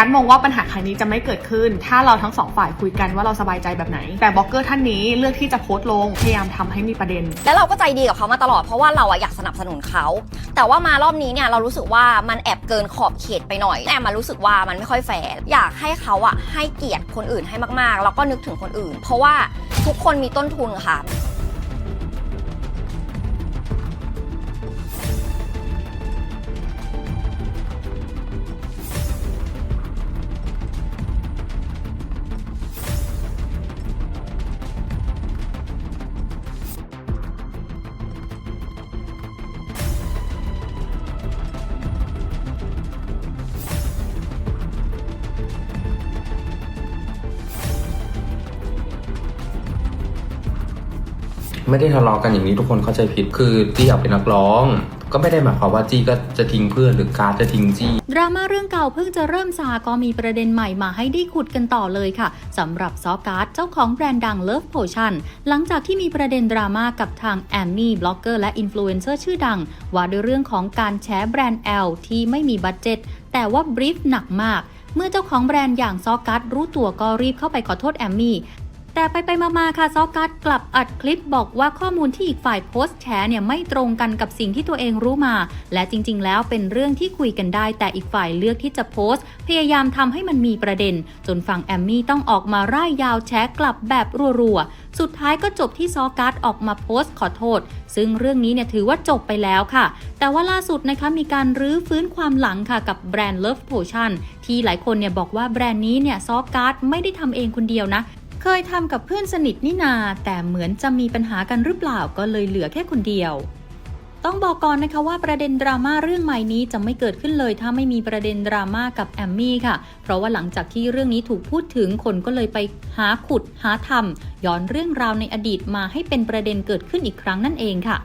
การมองว่าปัญหาครั้งนี้จะไม่เกิดขึ้น ถ้าเราทั้งสองฝ่ายคุยกันว่าเราสบายใจแบบไหน แต่บล็อกเกอร์ท่านนี้เลือกที่จะโพสต์ลงพยายามทำให้มีประเด็น แล้วเราก็ใจดีกับเขามาตลอดเพราะว่าเราอะอยากสนับสนุนเขา แต่ว่ามารอบนี้เนี่ยเรารู้สึกว่ามันแอบเกินขอบเขตไปหน่อยแอบมารู้สึกว่ามันไม่ค่อยแฟร์อยากให้เขาอะให้เกียรติคนอื่นให้มากๆ แล้วก็นึกถึงคนอื่น เพราะว่าทุกคนมีต้นทุนค่ะ ไม่ได้ทะเลาะกันอย่างนี้ทุกคนเข้าใจผิด คือจี้อยากเป็นนักร้อง ก็ไม่ได้หมายความว่าจี้ก็จะทิ้งเพื่อนหรือการดจะทิ้งจี้ ดราม่าเรื่องเก่าเพิ่งจะเริ่มซาก็มีประเด็นใหม่มาให้ได้ขุดกันต่อเลยค่ะสำหรับซอการ์ดเจ้าของแบรนด์ดัง Love Potion หลังจากที่มีประเด็นดราม่ากับทางแอมมี่บล็อกเกอร์และอินฟลูเอนเซอร์ชื่อดัง ว่าด้วยเรื่องของการแชร์แบรนด์ L ที่ไม่มีบัตเจ็ตแต่ว่าบรีฟหนักมากเมื่อเจ้าของแบรนด์อย่างซอการ์ดรู้ตัวก็รีบเข้าไปขอโทษแอมมี่ แต่ไปไปๆมาๆค่ะซอการ์ดกลับอัดคลิปบอกว่าข้อมูลที่อีกฝ่ายโพสต์แชร์เนี่ยไม่ตรงกันกับสิ่งที่ตัวเองรู้มา และจริง ๆ แล้วเป็นเรื่องที่คุยกันได้ แต่อีกฝ่ายเลือกที่จะโพสต์ พยายามทำให้มันมีประเด็น จนฝั่งแอมมี่ต้องออกมาร่ายยาวแชร์กลับแบบรัวๆ สุดท้ายก็จบที่ซอการ์ดออกมาโพสต์ขอโทษ ซึ่งเรื่องนี้เนี่ยถือว่าจบไปแล้วค่ะ แต่ว่าล่าสุดนะคะมีการรื้อฟื้นความหลังค่ะกับแบรนด์ Love Potion ที่หลายคนเนี่ยบอกว่าแบรนด์นี้เนี่ยซอการ์ดไม่ได้ทำเองคนเดียวนะ เคยทำกับเพื่อนสนิทนี่นา แต่เหมือนจะมีปัญหากันหรือเปล่าก็เลยเหลือแค่คนเดียว ต้องบอกก่อนนะคะว่าประเด็นดราม่าเรื่องใหม่นี้จะไม่เกิดขึ้นเลยถ้าไม่มีประเด็นดราม่ากับแอมมี่ค่ะ เพราะว่าหลังจากที่เรื่องนี้ถูกพูดถึงคนก็เลยไปหาขุดหาทำย้อนเรื่องราวในอดีตมาให้เป็นประเด็นเกิดขึ้นอีกครั้งนั่นเองค่ะ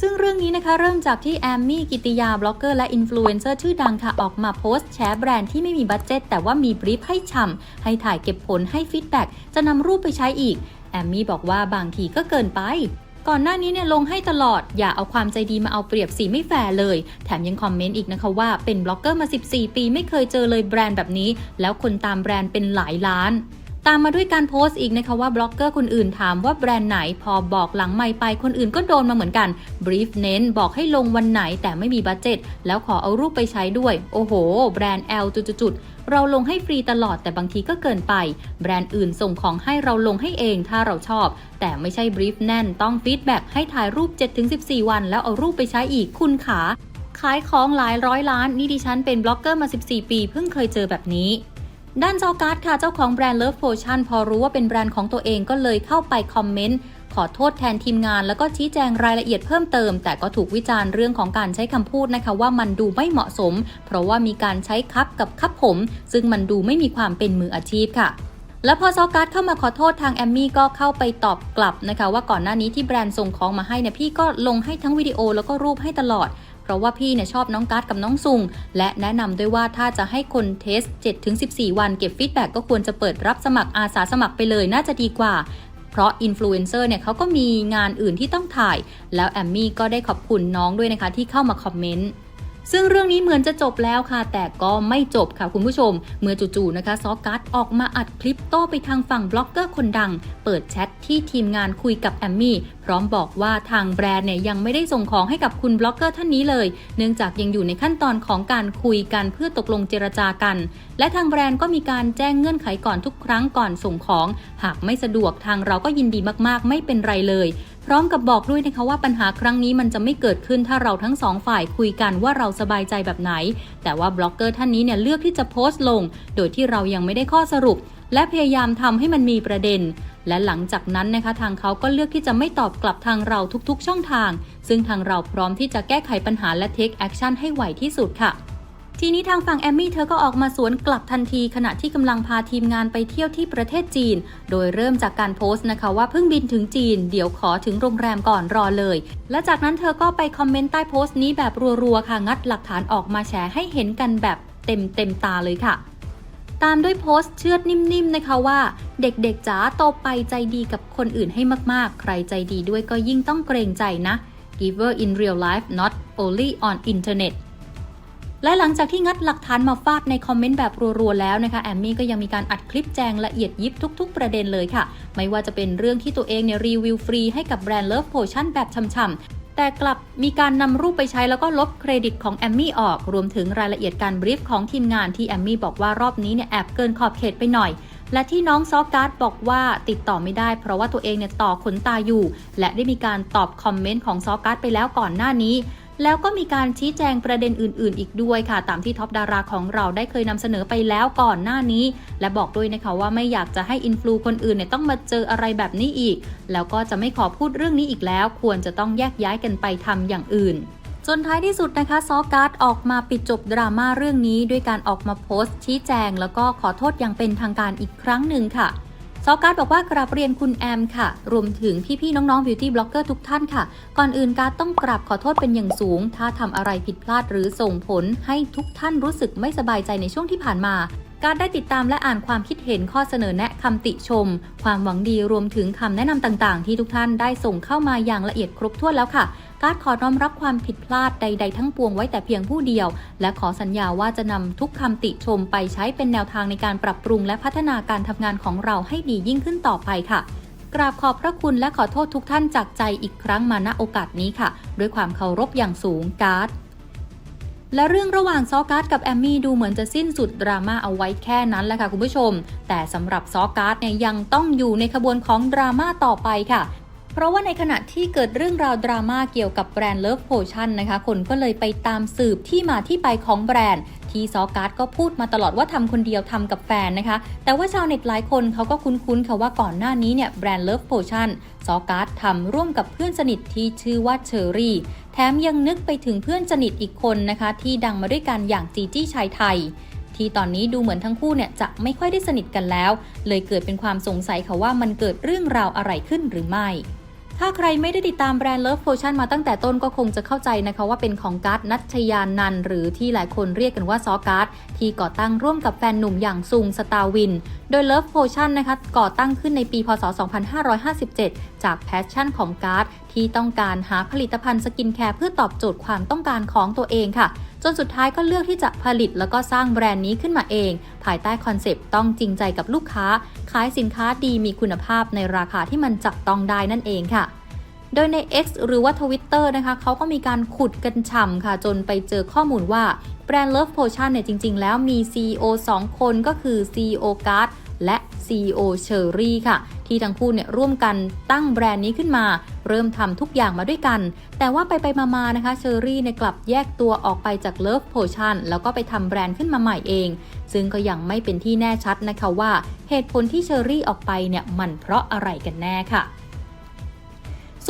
ซึ่งเรื่องนี้นะคะเริ่มจากที่แอมมี่กิติยาบล็อกเกอร์และอินฟลูเอนเซอร์ชื่อดังค่ะออกมาโพสต์แชร์แบรนด์ที่ไม่มีบัตเจ็ตแต่ว่ามีบรีฟให้ช่ำให้ถ่ายเก็บผลให้ฟีดแบ็กจะนำรูปไปใช้อีก แอมมี่บอกว่าบางทีก็เกินไปก่อนหน้านี้เนี่ยลงให้ตลอดอย่าเอาความใจดีมาเอาเปรียบสีไม่แฟร์เลย แถมยังคอมเมนต์อีกนะคะว่าเป็นบล็อกเกอร์มา 14 ปีไม่เคยเจอเลยแบรนด์แบบนี้ แล้วคนตามแบรนด์เป็นหลายล้าน ตามมาด้วยการโพสต์อีกนะคะว่าบล็อกเกอร์คนอื่นถามว่าแบรนด์ไหนพอบอกหลังไม่ไปคนอื่นก็โดนมาเหมือนกันบรีฟเน้นบอกให้ลงวันไหนแต่ไม่มีบัตเจ็ตแล้วขอเอารูปไปใช้ด้วย โอ้โห แบรนด์ L จุดๆเราลงให้ฟรีตลอดแต่บางทีก็เกินไป แบรนด์อื่นส่งของให้เราลงให้เองถ้าเราชอบ แต่ไม่ใช่บรีฟแน่นต้องฟีดแบ็กให้ถ่ายรูป 7-14 วัน แล้วเอารูปไปใช้อีกคุณขาขายของหลายร้อยล้านนี่ดิฉันเป็นบล็อกเกอร์มา 14 ปี เพิ่งเคยเจอแบบนี้ ด้านจอการ์ดค่ะ เจ้าของแบรนด์ Love Potion พอรู้ว่าเป็นแบรนด์ของตัวเองก็เลยเข้าไปคอมเมนต์ขอโทษแทนทีมงาน แล้วก็ชี้แจงรายละเอียดเพิ่มเติม แต่ก็ถูกวิจารณ์เรื่องของการใช้คำพูดนะคะ ว่ามันดูไม่เหมาะสม เพราะว่ามีการใช้คับกับคับผม ซึ่งมันดูไม่มีความเป็นมืออาชีพค่ะแล้วพอซอการ์ดเข้ามาขอโทษทางแอมมี่ก็เข้าไปตอบกลับนะคะ ว่าก่อนหน้านี้ที่แบรนด์ส่งของมาให้เนี่ยพี่ก็ลงให้ทั้งวิดีโอแล้วก็รูปให้ตลอด เพราะว่าพี่เนี่ยชอบน้องการ์ดกับน้องซุง และแนะนำด้วยว่าถ้าจะให้คนเทส 7-14 วันเก็บฟีดแบ็กก็ควรจะเปิดรับสมัครอาสาสมัครไปเลยน่าจะดีกว่าเพราะอินฟลูเอนเซอร์เนี่ยเขาก็มีงานอื่นที่ต้องถ่าย แล้วแอมมี่ก็ได้ขอบคุณน้องด้วยนะคะที่เข้ามาคอมเมนต์ ซึ่งเรื่องนี้เหมือนจะจบแล้วค่ะ แต่ก็ไม่จบค่ะคุณผู้ชม เมื่อจู่ๆนะคะซอกัสออกมาอัดคลิปโต้ไปทางฝั่งบล็อกเกอร์คนดัง เปิดแชทที่ทีมงานคุยกับแอมมี่พร้อมบอกว่าทางแบรนด์เนี่ยยังไม่ได้ส่งของให้กับคุณบล็อกเกอร์ท่านนี้เลย เนื่องจากยังอยู่ในขั้นตอนของการคุยกันเพื่อตกลงเจรจากัน และทางแบรนด์ก็มีการแจ้งเงื่อนไขก่อนทุกครั้งก่อนส่งของ หากไม่สะดวกทางเราก็ยินดีมากๆ ไม่เป็นไรเลย พร้อมกับบอกด้วยนะคะว่าปัญหาครั้งนี้มันจะไม่เกิดขึ้นถ้าเราทั้งสองฝ่ายคุยกันว่าเราสบายใจแบบไหน แต่ว่าบล็อกเกอร์ท่านนี้เนี่ยเลือกที่จะโพสต์ลง โดยที่เรายังไม่ได้ข้อสรุป และพยายามทำให้มันมีประเด็น และหลังจากนั้นนะคะทางเขาก็เลือกที่จะไม่ตอบกลับทางเราทุกๆ ช่องทาง ซึ่งทางเราพร้อมที่จะแก้ไขปัญหาและเทคแอคชั่นให้ไวที่สุดค่ะ ทีนี้ทางฝั่งแอมมี่เธอก็ออกมาสวนกลับทันที ขณะที่กำลังพาทีมงานไปเที่ยวที่ประเทศจีน โดยเริ่มจากการโพสต์นะคะว่าเพิ่งบินถึงจีน เดี๋ยวขอถึงโรงแรมก่อนรอเลย และจากนั้นเธอก็ไปคอมเมนต์ใต้โพสต์นี้แบบรัวๆค่ะงัดหลักฐานออกมาแชร์ให้เห็นกันแบบเต็มเต็มๆตาเลยค่ะ ตามด้วยโพสต์เชือดนิ่มๆนะคะว่า เด็กๆจ๋าโตไปใจดีกับคนอื่นให้มากๆ ใครใจดีด้วยก็ยิ่งต้องเกรงใจนะ giver in real life not only on internet และหลังจากที่งัดหลักฐานมาฟาดในคอมเมนต์แบบรัวๆแล้วนะคะแอมมี่ก็ยังมีการอัดคลิปแจงละเอียดยิบทุก ๆ ประเด็นเลยค่ะ ไม่ว่าจะเป็นเรื่องที่ตัวเองเนี่ยรีวิวฟรีให้กับแบรนด์ Love Potion แบบช่ำๆแต่กลับมีการนำรูปไปใช้แล้วก็ลบเครดิตของแอมมี่ออก รวมถึงรายละเอียดการบรีฟของทีมงานที่แอมมี่บอกว่ารอบนี้เนี่ยแอบเกินขอบเขตไปหน่อย และที่น้องซอการ์ดบอกว่าติดต่อไม่ได้ เพราะว่าตัวเองเนี่ยต่อขนตาอยู่ และได้มีการตอบคอมเมนต์ของซอการ์ดไปแล้วก่อนหน้านี้ แล้วก็มีการชี้แจงประเด็นอื่น ๆ อีกด้วยค่ะ ตามที่ท็อปดาราของเราได้เคยนำเสนอไปแล้วก่อนหน้านี้ และบอกด้วยนะคะว่าไม่อยากจะให้อินฟลูคนอื่นเนี่ยต้องมาเจออะไรแบบนี้อีก แล้วก็จะไม่ขอพูดเรื่องนี้อีกแล้ว ควรจะต้องแยกย้ายกันไปทำอย่างอื่นจนท้ายที่สุดนะคะซอการ์ดออกมาปิดจบดราม่าเรื่องนี้ ด้วยการออกมาโพสต์ชี้แจง แล้วก็ขอโทษอย่างเป็นทางการอีกครั้งหนึ่งค่ะ ซอการ์ดบอกว่ากราบเรียนคุณแอมค่ะ รวมถึงพี่ๆน้องๆบิวตี้บล็อกเกอร์ทุกท่านค่ะ ก่อนอื่นการดต้องกราบขอโทษเป็นอย่างสูง ถ้าทำอะไรผิดพลาดหรือส่งผลให้ทุกท่านรู้สึกไม่สบายใจในช่วงที่ผ่านมา การได้ติดตามและอ่านความคิดเห็นข้อเสนอแนะคำติชม ความหวังดีรวมถึงคำแนะนำต่างๆ ที่ทุกท่านได้ส่งเข้ามาอย่างละเอียดครบถ้วนแล้วค่ะ การขอน้อมรับความผิดพลาดใด ๆ ทั้งปวงไว้แต่เพียงผู้เดียว และขอสัญญาว่าจะนำทุกคำติชมไปใช้เป็นแนวทางในการปรับปรุงและพัฒนาการทำงานของเราให้ดียิ่งขึ้นต่อไปค่ะกราบขอบพระคุณและขอโทษทุกท่านจากใจอีกครั้งมาณโอกาสนี้ค่ะ ด้วยความเคารพอย่างสูงการ์ด และเรื่องระหว่างซอการ์ดกับแอมมี่ดูเหมือนจะสิ้นสุดดราม่าเอาไว้แค่นั้นแหละค่ะคุณผู้ชม แต่สำหรับซอการ์ดเนี่ยยังต้องอยู่ในขบวนของดราม่าต่อไปค่ะ เพราะว่าในขณะที่เกิดเรื่องราวดราม่าเกี่ยวกับแบรนด์เลิฟโพชั่นนะคะ คนก็เลยไปตามสืบที่มาที่ไปของแบรนด์ ที่ซอการ์ดก็พูดมาตลอดว่าทำคนเดียวทำกับแฟนนะคะ แต่ว่าชาวเน็ตหลายคนเขาก็คุ้นๆค่ะว่าก่อนหน้านี้เนี่ยแบรนด์ Love Potion ซอการ์ดทำร่วมกับเพื่อนสนิทที่ชื่อว่าเชอรี่ แถมยังนึกไปถึงเพื่อนสนิทอีกคนนะคะ ที่ดังมาด้วยกันอย่างจีจี้ชายไทยที่ตอนนี้ดูเหมือนทั้งคู่เนี่ยจะไม่ค่อยได้สนิทกันแล้ว เลยเกิดเป็นความสงสัยค่ะว่ามันเกิดเรื่องราวอะไรขึ้นหรือไม่ ถ้าใครไม่ได้ติดตามแบรนด์ Love Potion มาตั้งแต่ต้นก็คงจะเข้าใจนะคะว่าเป็นของการ์ดนัชยานันหรือที่หลายคนเรียกกันว่าซอการ์ดที่ก่อตั้งร่วมกับแฟนหนุ่มอย่างซุงสตาวิน โดย Love Potion นะคะก่อตั้งขึ้นในปีพศ 2557 จากแพชชั่นของการ์ดที่ต้องการหาผลิตภัณฑ์สกินแคร์เพื่อตอบโจทย์ความต้องการของตัวเองค่ะ จนสุดท้ายก็เลือกที่จะผลิตแล้วก็สร้างแบรนด์นี้ขึ้นมาเอง ภายใต้คอนเซปต์ต้องจริงใจกับลูกค้า ขายสินค้าดีมีคุณภาพในราคาที่มันจับต้องได้นั่นเองค่ะโดยใน X หรือว่า Twitter นะคะเขาก็มีการขุดกันฉ่ำค่ะ จนไปเจอข้อมูลว่าแบรนด์ Love Potion เนี่ยจริง ๆ แล้วมี CEO 2 คนก็คือ CEO Card และ CEO Cherry ค่ะ ที่ทั้งคู่เนี่ยร่วมกันตั้งแบรนด์นี้ขึ้นมา เริ่มทำทุกอย่างมาด้วยกัน แต่ว่าไปไปมาๆนะคะเชอรี่เนี่ยกลับแยกตัวออกไปจากเลิฟโพชันแล้วก็ไปทำแบรนด์ขึ้นมาใหม่เอง ซึ่งก็ยังไม่เป็นที่แน่ชัดนะคะว่า เหตุผลที่เชอรี่ออกไปเนี่ยมันเพราะอะไรกันแน่ค่ะ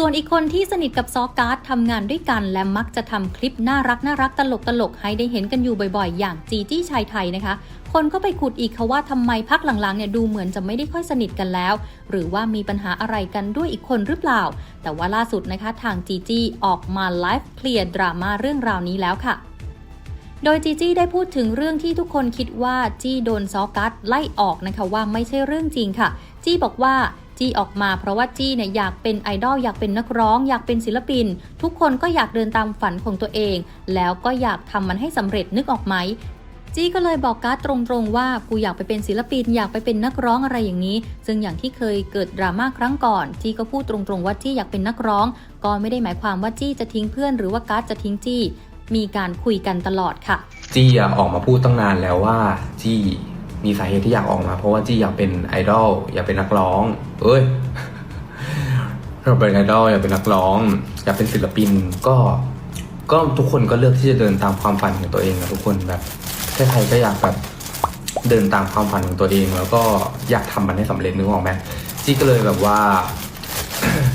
ส่วนอีกคนที่สนิทกับซอการ์ดทำงานด้วยกันและมักจะทำคลิปน่ารักน่ารักตลกตลกให้ได้เห็นกันอยู่บ่อยๆ อย่างจีจี้ชายไทยนะคะ คนก็ไปขุดอีกค่ะว่าทำไมพักหลังๆเนี่ยดูเหมือนจะไม่ได้ค่อยสนิทกันแล้ว หรือว่ามีปัญหาอะไรกันด้วยอีกคนหรือเปล่า แต่ว่าล่าสุดนะคะทางจีจี้ออกมาไลฟ์เคลียร์ดราม่าเรื่องราวนี้แล้วค่ะโดยจีจี้ได้พูดถึงเรื่องที่ทุกคนคิดว่าจี้โดนซอกัสไล่ออกนะคะว่าไม่ใช่เรื่องจริงค่ะ จี้บอกว่า จี้ออกมาเพราะว่าจี้เนี่ยอยากเป็นไอดอลอยากเป็นนักร้อง อยากเป็นศิลปิน ทุกคนก็อยากเดินตามฝันของตัวเอง แล้วก็อยากทำมันให้สำเร็จนึกออกไหมจี้ก็เลยบอกการ์ดตรงๆว่ากูอยากไปเป็นศิลปิน อยากไปเป็นนักร้องอะไรอย่างนี้ ซึ่งอย่างที่เคยเกิดดราม่าครั้งก่อนจี้ก็พูดตรงๆว่าจี้อยากเป็นนักร้อง ก็ไม่ได้หมายความว่าจี้จะทิ้งเพื่อน หรือว่าการ์ดจะทิ้งจี้ มีการคุยกันตลอดค่ะ จี้ออกมาพูดตั้งนานแล้วว่าจี้ มีสาเหตุที่อยากออกมา เพราะว่าจี้อยากเป็นไอดอลอยากเป็นนักร้อง เอ้ยอยาเป็นไอดอลอยากเป็นนักร้อง อยากเป็นศิลปินก็ก็ทุกคนก็เลือกที่จะเดินตามความฝันของตัวเองอะทุกคนแบบใครๆก็อยากแบบเดินตามความฝันของตัวเอง แล้วก็อยากทำมันให้สำเร็จนึกออกไหมจี้ก็เลยแบบว่า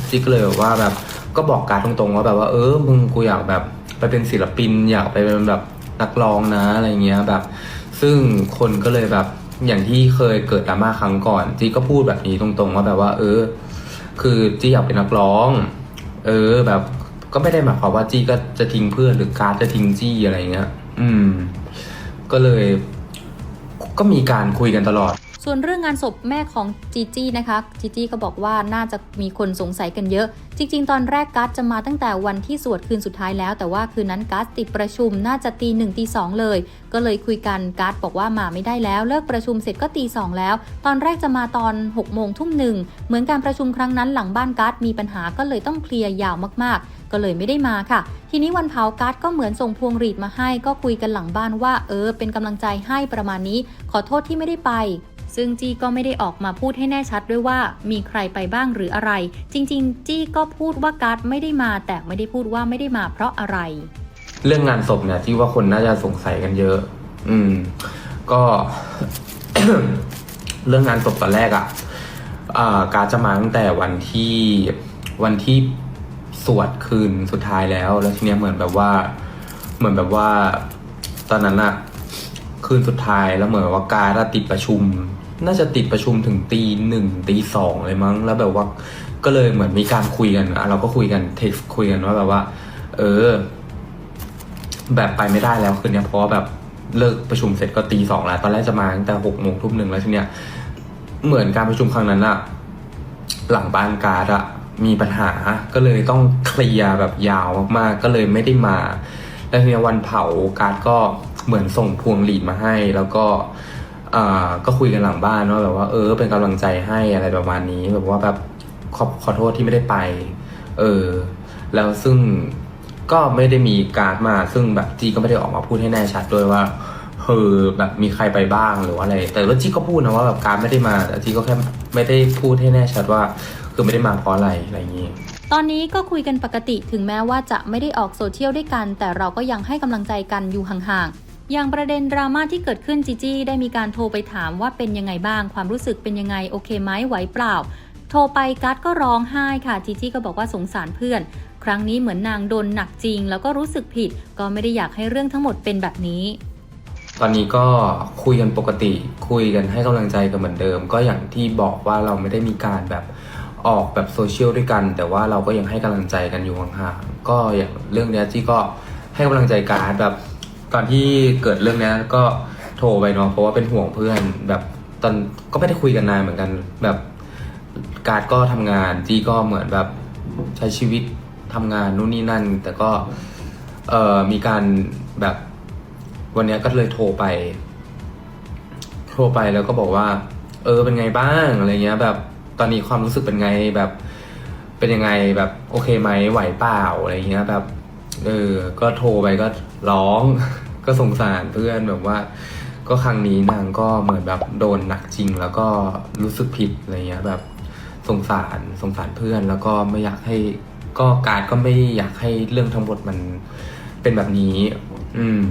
จี้ก็เลยแบบว่าแบบก็บอกการตรงๆว่าแบบว่าเออมึงกูอยากแบบไปเป็นศิลปิน อยากไปเป็นแบบนักร้องนะอะไรเงี้ยแบบ ซึ่งคนก็เลยแบบอย่างที่เคยเกิดดราม่าครั้งก่อนจี้ก็พูดแบบนี้ตรงๆว่าแบบว่า เออ คือจี้อยากเป็นนักร้อง เออ แบบก็ไม่ได้หมายความว่าจี้ก็จะทิ้งเพื่อนหรือการจะทิ้งจี้อะไรเงี้ย อืม ก็เลย ก็มีการคุยกันตลอด ส่วนเรื่องงานศพแม่ของจีจี้นะคะจีจี้ก็บอกว่าน่าจะมีคนสงสัยกันเยอะ จริง ๆ ตอนแรกกัสจะมาตั้งแต่วันที่สวดคืนสุดท้ายแล้ว แต่ว่าคืนนั้นกัสติดประชุมน่าจะตีหนึ่งตีสองเลย ก็เลยคุยกันกัสบอกว่ามาไม่ได้แล้ว เลิกประชุมเสร็จก็ตีสองแล้ว ตอนแรกจะมาตอน6กโมงทุ่มหนึ่งเหมือนการประชุมครั้งนั้นหลังบ้านกัสมีปัญหาก็เลยต้องเคลียร์ยาวมากๆก็เลยไม่ได้มาค่ะ ทีนี้วันเผากัสก็เหมือนส่งพวงหรีดมาให้ ก็คุยกันหลังบ้านว่า เออ เป็นกำลังใจให้ประมาณนี้ ขอโทษที่ไม่ได้ไป ซึ่งจี้ก็ไม่ได้ออกมาพูดให้แน่ชัดด้วยว่ามีใครไปบ้างหรืออะไร จริง ๆ จี้ก็พูดว่ากัสไม่ได้มา แต่ไม่ได้พูดว่าไม่ได้มาเพราะอะไร เรื่องงานศพเนี่ยที่ว่าคนน่าจะสงสัยกันเยอะ อืม ก็ เรื่องงานศพตอนแรกอะ่ะอ่าการดจะมาตั้งแต่วันที่วันที่สวดคืนสุดท้ายแล้ว แล้วทีเนี้ยเหมือนแบบว่า เหมือนแบบว่า ตอนนั้นอะคืนสุดท้ายแล้วเหมือนว่าการดติดประชุม น่าจะติดประชุมถึงตีหนึ่งตีสองเลยมั้ง แล้วแบบว่าก็เลยเหมือนมีการคุยกันอะเราก็คุยกันเท็กซ์คุยกันว่าแบบว่า เออ แบบไปไม่ได้แล้วคืนเนี้ยเพราะว่าแบบเลิกประชุมเสร็จก็ตีสองแล้วตอนแรกจะมาตั้งแต่หกโมงทุ่มหนึ่งแล้วทีเนี้ยเหมือนการประชุมครั้งนั้นอะหลังบ้านการ์ดอะมีปัญหาก็เลยต้องเคลียร์แบบยาวมากๆก็เลยไม่ได้มา แล้วทีนี้วันเผาการ์ดก็เหมือนส่งพวงหลีดมาให้ แล้วก็ อ่าก็คุยกันหลังบ้านว่าแบบว่าเออ เป็นกำลังใจให้อะไรประมาณนี้ แบบว่าแบบขอขอโทษที่ไม่ได้ไป เออ แล้วซึ่งก็ไม่ได้มีการ์ดมา ซึ่งแบบจีก็ไม่ได้ออกมาพูดให้แน่ชัดด้วยว่าเออแบบมีใครไปบ้างหรือว่าอะไร แต่ว่าจีก็พูดนะว่าแบบการดไม่ได้มาแต่จีก็แค่ไม่ได้พูดให้แน่ชัดว่า คือไม่ได้มาเพราะอะไรอะไรอย่างนี้ตอนนี้ก็คุยกันปกติถึงแม้ว่าจะไม่ได้ออกโซเชียลด้วยกัน แต่เราก็ยังให้กำลังใจกันอยู่ห่างๆ อย่างประเด็นดราม่าที่เกิดขึ้นจีจี้ได้มีการโทรไปถามว่าเป็นยังไงบ้าง ความรู้สึกเป็นยังไงโอเคไหมไหวเปล่า โทรไปกัสก็ร้องไห้ค่ะจีจี้ก็บอกว่าสงสารเพื่อน ครั้งนี้เหมือนนางโดนหนักจริง แล้วก็รู้สึกผิด ก็ไม่ได้อยากให้เรื่องทั้งหมดเป็นแบบนี้ ตอนนี้ก็คุยกันปกติคุยกันให้กำลังใจกันเหมือนเดิม ก็อย่างที่บอกว่าเราไม่ได้มีการแบบออกแบบโซเชียลด้วยกัน แต่ว่าเราก็ยังให้กำลังใจกันอยู่ห่างๆก็อย่างเรื่องนี้ที่ก็ให้กำลังใจการแบบ ตอนที่เกิดเรื่องเนี้ยก็โทรไปเนาะเพราะว่าเป็นห่วงเพื่อน แบบตอนก็ไม่ได้คุยกันนานเหมือนกัน แบบการดก็ทำงานจีก็เหมือนแบบใช้ชีวิตทำงานนู่นนี่นั่น แต่ก็เอ่อมีการแบบวันเนี้ยก็เลยโทรไป โทรไปแล้วก็บอกว่า เออเป็นไงบ้างอะไรเงี้ย แบบตอนนี้ความรู้สึกเป็นไงแบบ เป็นยังไงแบบโอเคไหมไหวเปล่าอะไรเงี้ยแบบ เออ ก็โทรไปก็ร้อง ก็สงสารเพื่อนแบบว่า ก็ครั้งนี้นางก็เหมือนแบบโดนหนักจริง แล้วก็รู้สึกผิดอะไรเงี้ยแบบสงสารสงสารเพื่อน แล้วก็ไม่อยากให้ก็การก็ไม่อยากให้เรื่องทั้งหมดมันเป็นแบบนี้ อืม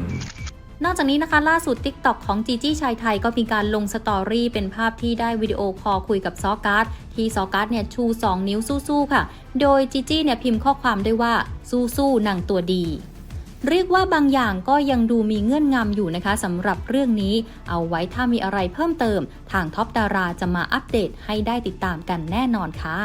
นอกจากนี้นะคะ ล่าสุด TikTok ของจีจี้ชายไทยก็มีการลงสตอรี่เป็นภาพที่ได้วิดีโอคอลคุยกับซอการ์ดที่ซอการ์ดเนี่ยชู 2 นิ้วสู้ๆค่ะ โดยจีจี้เนี่ยพิมพ์ข้อความด้วยว่าสู้ๆหนังตัวดี เรียกว่าบางอย่างก็ยังดูมีเงื่อนงำอยู่นะคะสำหรับเรื่องนี้ เอาไว้ถ้ามีอะไรเพิ่มเติม ทางท็อปดาราจะมาอัปเดตให้ได้ติดตามกันแน่นอนค่ะ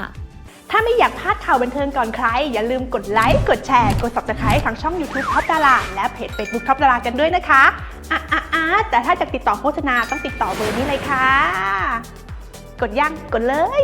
ถ้าไม่อยากพลาดข่าวบันเทิงก่อนใคร อย่าลืมกดไลค์ กดแชร์ กด subscribe ทางช่อง YouTube ท็อปดาราและเพจ Facebook ท็อปดารากันด้วยนะคะอะอะอะแต่ถ้าจะติดต่อโฆษณาต้องติดต่อเบอร์นี้เลยค่ะ กดยังกดเลย